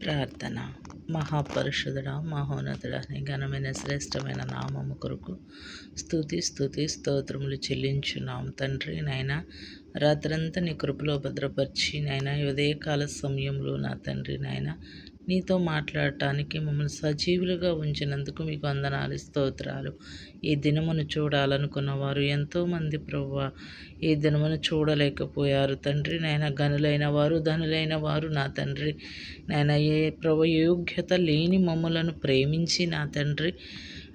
ప్రార్థన. మహాపరిషుడ మహోన్నతుడ నీ ఘనమైన శ్రేష్టమైన నామము కొరకు స్థుతి స్థుతి స్తోత్రములు చెల్లించున్నాం. తండ్రి నాయన రాత్రంతా నీ కృపలో భద్రపరిచి నాయన ఉదయకాల సమయంలో నా తండ్రి నాయన నీతో మాట్లాడటానికి మమ్మల్ని సజీవులుగా ఉంచినందుకు మీకు వందనాలు స్తోత్రాలు. ఈ దినమును చూడాలనుకున్న వారు ఎంతోమంది ప్రవ్వ ఈ దినమును చూడలేకపోయారు. తండ్రి నాయన గనులైన వారు ధనులైన వారు నా తండ్రి. నాయన ఏ ప్రభు యోగ్యత లేని మమ్మలను ప్రేమించి నా తండ్రి.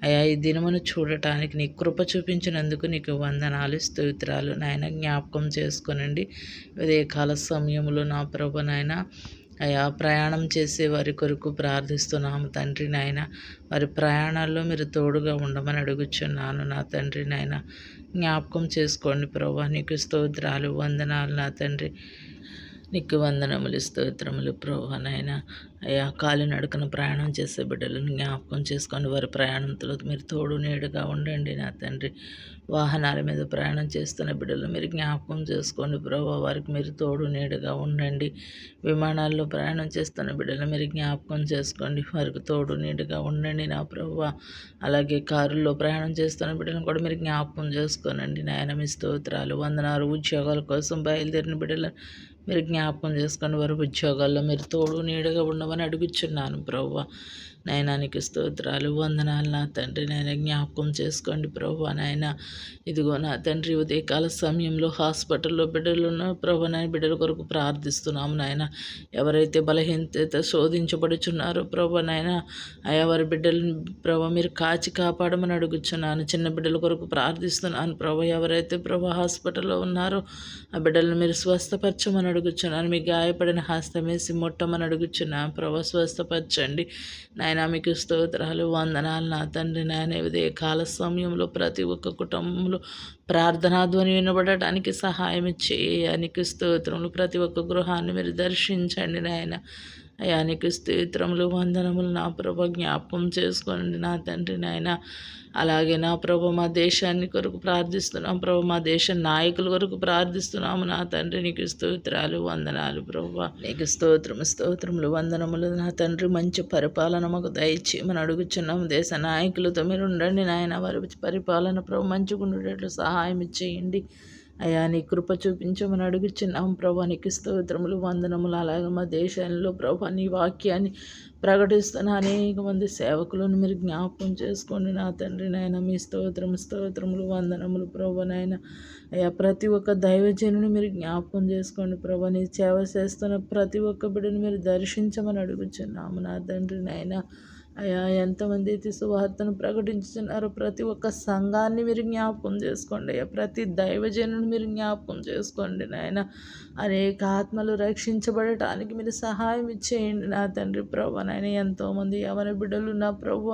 అయా ఈ దినమును చూడటానికి నీ కృప చూపించినందుకు నీకు వందనాలు స్తోత్రాలు. నాయన జ్ఞాపకం చేసుకునండి. కాల సమయంలో నా ప్రభు నాయన అయా ప్రయాణం చేసే వారి కొరకు ప్రార్థిస్తున్నాము తండ్రి నాయన. వారి ప్రయాణాల్లో మీరు తోడుగా ఉండమని అడుగుచున్నాను నా తండ్రి నాయన. జ్ఞాపకం చేసుకోండి ప్రభా నీకు స్తోత్రాలు వందనాలు నా తండ్రి. నీకు వందనములు స్తోత్రములు ప్రభా నాయన. అయ్యా కాలి నడుకన ప్రయాణం చేసే బిడ్డలను జ్ఞాపకం చేసుకొని వారి ప్రయాణంతో మీరు తోడు నీడుగా ఉండండి నా తండ్రి. వాహనాల మీద ప్రయాణం చేస్తున్న బిడ్డలు మీరు జ్ఞాపకం చేసుకోండి. ప్రభు వారికి మీరు తోడు నీడుగా ఉండండి. విమానాల్లో ప్రయాణం చేస్తున్న బిడ్డలు మీరు జ్ఞాపకం చేసుకోండి. వారికి తోడు నీడుగా ఉండండి నా ప్రభు. అలాగే కారుల్లో ప్రయాణం చేస్తున్న బిడ్డలను కూడా మీరు జ్ఞాపకం చేసుకోనండి. నాయన మీ స్తోత్రాలు వందనారు ఉద్యోగాల కోసం బయలుదేరిన బిడ్డలు మీరు జ్ఞాపకం చేసుకోండి. వారి ఉద్యోగాల్లో మీరు తోడు నీడుగా ఉండ ఉండమని అడుగుచున్నాను ప్రవ్వ. నయనానికి స్తోత్రాలు. వందనాలు నా తండ్రి నాయన జ్ఞాపకం చేసుకోండి ప్రభు నాయన. ఇదిగో నా తండ్రి ఉదయకాల సమయంలో హాస్పిటల్లో బిడ్డలు ఉన్న ప్రభు నాయన బిడ్డల కొరకు ప్రార్థిస్తున్నాము నాయన. ఎవరైతే బలహీనత శోధించబడుచున్నారో ప్రభు నాయన ఎవరి వారి బిడ్డలను ప్రభు మీరు కాచి కాపాడమని అడుగుచున్నాను. చిన్న బిడ్డల కొరకు ప్రార్థిస్తున్నాను ప్రభు. ఎవరైతే ప్రభు హాస్పిటల్లో ఉన్నారో ఆ బిడ్డలను మీరు స్వస్థపరచమని అడుగుచున్నాను. మీ గాయపడిన హస్తమేసి ముట్టమని అడుగుచున్నాను. ప్రభు స్వస్థపరచండి నాయన. నాయన మీకు స్తోత్రాలు వందనాలు. నా తండ్రి నాయన ఉదయ కాల సమయంలో ప్రతి ఒక్క కుటుంబంలో ప్రార్థనాధ్వని వినబడటానికి సహాయం చేయనికి స్తోత్రములు. ప్రతి ఒక్క గృహాన్ని మీరు దర్శించండి నాయన. అయానికి స్తోత్రములు వందనములు నా ప్రభ జ్ఞాపం చేసుకోండి నా తండ్రి నాయన. అలాగే నా ప్రభు మా దేశాన్ని కొరకు ప్రార్థిస్తున్నాం ప్రభు మా దేశ నాయకుల కొరకు ప్రార్థిస్తున్నాము నా తండ్రి. నీకు స్తోత్రాలు వందనాలు ప్రభు. నీకు స్తోత్రము స్తోత్రములు వందనములు నా తండ్రి. మంచి పరిపాలన మాకు దయచేయమని అడుగుచున్నాము. దేశ నాయకులతో మీరు ఉండండి నాయన. వారి పరిపాలన ప్రభు మంచిగా ఉండేటట్లు సహాయం ఇచ్చేయండి అయా నీ కృప చూపించమని అడుగుచున్నాం ప్రభా. నీకు స్తోత్రములు వందనములు అలాగే మా దేశంలో ప్రభా నీ వాక్యాన్ని ప్రకటిస్తున్న అనేక మంది సేవకులను మీరు జ్ఞాపకం చేసుకోండి నా తండ్రి నాయన. మీ స్తోత్రం స్తోత్రములు వందనములు ప్రభా నాయన. అయ్యా ప్రతి ఒక్క దైవజనుని మీరు జ్ఞాపకం చేసుకోండి ప్రభా. నీ సేవ చేస్తున్న ప్రతి ఒక్క బిడ్డను మీరు దర్శించమని అడుగుచున్నాము నా తండ్రి నాయన. అయ్యా ఎంతమంది అయితే సువార్తను ప్రకటించుతున్నారో ప్రతి ఒక్క సంఘాన్ని మీరు జ్ఞాపకం చేసుకోండి అయ్యా. ప్రతి దైవజనుని మీరు జ్ఞాపకం చేసుకోండి నాయన. అనేక ఆత్మలు రక్షించబడటానికి మీరు సహాయం ఇచ్చేయండి నా తండ్రి ప్రభు నాయన. ఎంతోమంది ఎవరి బిడ్డలు నా ప్రభు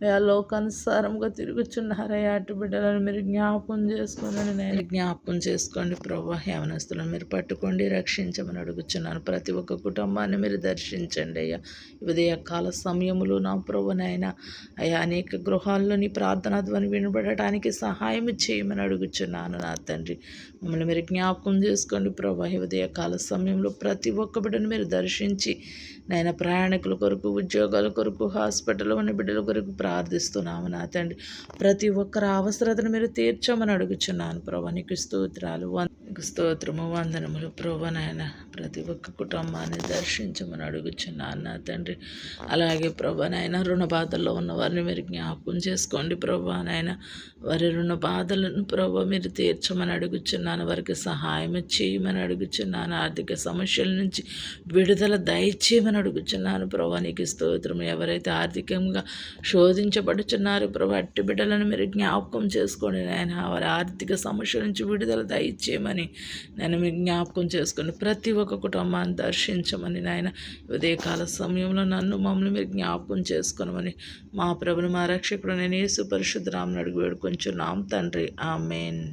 లోకానుసారంగా తిరుగుచున్నారయ్యా అటు బిడ్డలను మీరు జ్ఞాపకం చేసుకోండి. నేను జ్ఞాపకం చేసుకోండి ప్రభా యవనస్తులను మీరు పట్టుకోండి రక్షించమని అడుగుచున్నాను. ప్రతి ఒక్క కుటుంబాన్ని మీరు దర్శించండి అయ్యా. ఉదయ కాల సమయములు నా ప్రభునైనా అయ్యా అనేక గృహాల్లోని ప్రార్థనా ధ్వని వినబడటానికి సహాయం చేయమని అడుగుచున్నాను నా తండ్రి. మమ్మల్ని మీరు జ్ఞాపకం చేసుకోండి ప్రభా ఉదయ కాల సమయంలో ప్రతి ఒక్క బిడ్డను మీరు దర్శించి నాయన ప్రయాణికుల కొరకు ఉద్యోగాల కొరకు హాస్పిటల్లో ఉన్న బిడ్డల కొరకు ప్రార్థిస్తున్నాము నా తండ్రి. ప్రతి ఒక్కరి అవసరతను మీరు తీర్చమని అడుగుచున్నాను ప్రభా. నీకు స్తోత్రాలు. స్తోత్రము వందనములు ప్రభా నాయన ప్రతి ఒక్క కుటుంబాన్ని దర్శించమని అడుగుచున్నాను నా తండ్రి. అలాగే ప్రభా నాయన రుణ బాధల్లో ఉన్న వారిని మీరు జ్ఞాపకం చేసుకోండి. ప్రభా నాయన వారి రుణ బాధలను ప్రభ మీరు తీర్చమని అడుగుచున్నాను. వారికి సహాయం చేయమని అడుగుచున్నాను. ఆర్థిక సమస్యల నుంచి విడుదల దయచేయమని అడుగుచున్నాను. ప్రభా నీకు స్తోత్రం ఎవరైతే ఆర్థికంగా శోధించబడుచున్నారు ప్రభా అట్టి బిడ్డలను మీరు జ్ఞాపకం చేసుకోండి. నాయన వారి ఆర్థిక సమస్యల నుంచి విడుదల దయచేయమని నేను మీ జ్ఞాపకం చేసుకుని ప్రతి ఒక్క కుటుంబాన్ని దర్శించమని నాయన. ఉదయకాల సమయంలో నన్ను మమ్మల్ని మీరు జ్ఞాపకం చేసుకునమని మా ప్రభుని మా రక్షకుడు నేను యేసు పరిశుద్ధరామని అడుగు వేడుకొంచున్నాం తండ్రి. ఆమెన్.